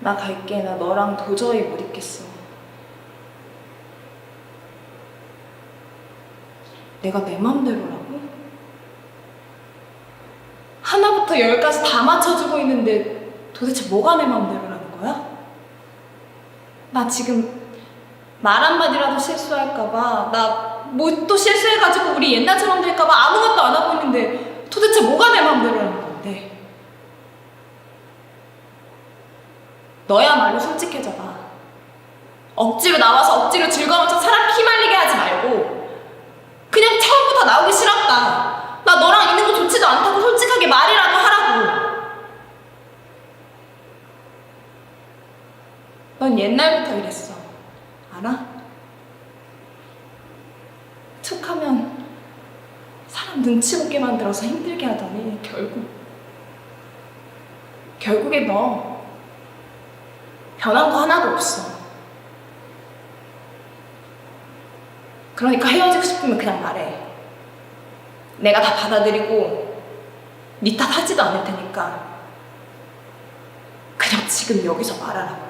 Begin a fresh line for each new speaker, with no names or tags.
나 갈게. 나 너랑 도저히 못 있겠어. 내가 내 맘대로라고? 하나부터 열까지 다 맞춰주고 있는데 도대체 뭐가 내 맘대로라는 거야? 나 지금 말 한마디라도 실수할까봐 나 뭐 또 실수해가지고 우리 옛날처럼 될까봐 아무것도 안 하고 있는데 도대체 뭐가 내 맘대로라는 건데 너야말로 솔직해져봐. 억지로 나와서 억지로 즐거운 척 사람 피 말리게 하지 말고 그냥 처음부터 나오기 싫었다. 나 너랑 있는 거 좋지도 않다고 솔직하게 말이라도 하라고. 넌 옛날부터 이랬어. 알아? 툭하면 사람 눈치 보게 만들어서 힘들게 하더니 결국 결국에 너 변한 거 하나도 없어. 그러니까 헤어지고 싶으면 그냥 말해. 내가 다 받아들이고 네 탓 하지도 않을 테니까 그냥 지금 여기서 말하라고.